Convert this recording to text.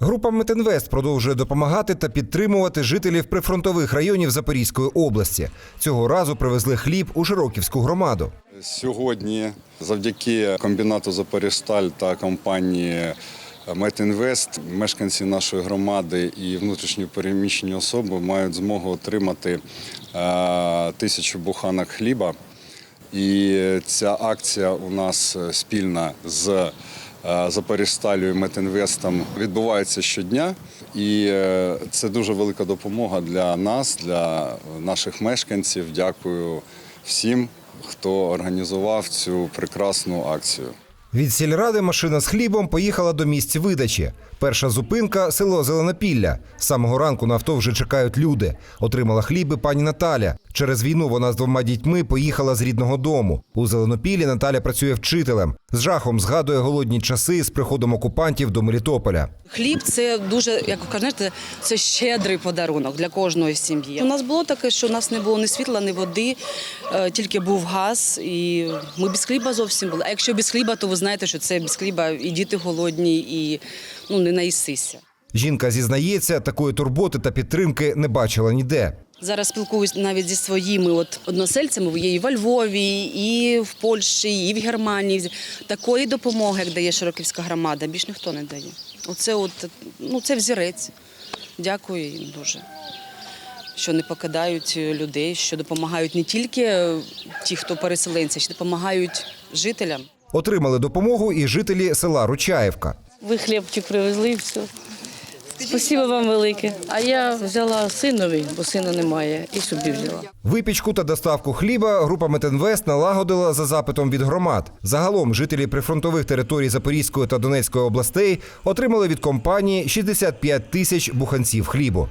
Група Метинвест продовжує допомагати та підтримувати жителів прифронтових районів Запорізької області. Цього разу привезли хліб у Широківську громаду. Сьогодні, завдяки комбінату Запоріжсталь та компанії Метінвест, мешканці нашої громади і внутрішньо переміщені особи мають змогу отримати е, тисячу буханок хліба. І ця акція у нас спільна з е, Запоріжсталю і Метінвестом відбувається щодня. І е, це дуже велика допомога для нас, для наших мешканців. Дякую всім, хто організував цю прекрасну акцію. Від сільради машина з хлібом поїхала до місць видачі. Перша зупинка село Зеленопілля. З самого ранку на авто вже чекають люди. Отримала хліби пані Наталя. Через війну вона з двома дітьми поїхала з рідного дому. У Зеленопіллі Наталя працює вчителем. З жахом згадує голодні часи з приходом окупантів до Мелітополя. Хліб це дуже, як ви кажете, це щедрий подарунок для кожної сім'ї. У нас було таке, що у нас не було ні світла, ні води, е, тільки був газ, і ми без хліба зовсім були. А якщо без хліба, то ви знаєте, що це без хліба і діти голодні, і ну не наїсися. Жінка зізнається, такої турботи та підтримки не бачила ніде. Зараз спілкуюсь навіть зі своїми от односельцями. Є і во Львові, і в Польщі, і в Германії. Такої допомоги, як дає Широківська громада, більш ніхто не дає. Оце от ну це взірець. Дякую їм дуже. Що не покидають людей, що допомагають не тільки ті, хто переселенці, що допомагають жителям. Отримали допомогу і жителі села Ручаєвка. Ви хлібчик привезли і все. Спасибо вам велике. А я взяла синові, бо сина немає, і собі взяла. Випічку та доставку хліба група Метинвест налагодила за запитом від громад. Загалом жителі прифронтових територій Запорізької та Донецької областей отримали від компанії 65 тисяч буханців хлібу.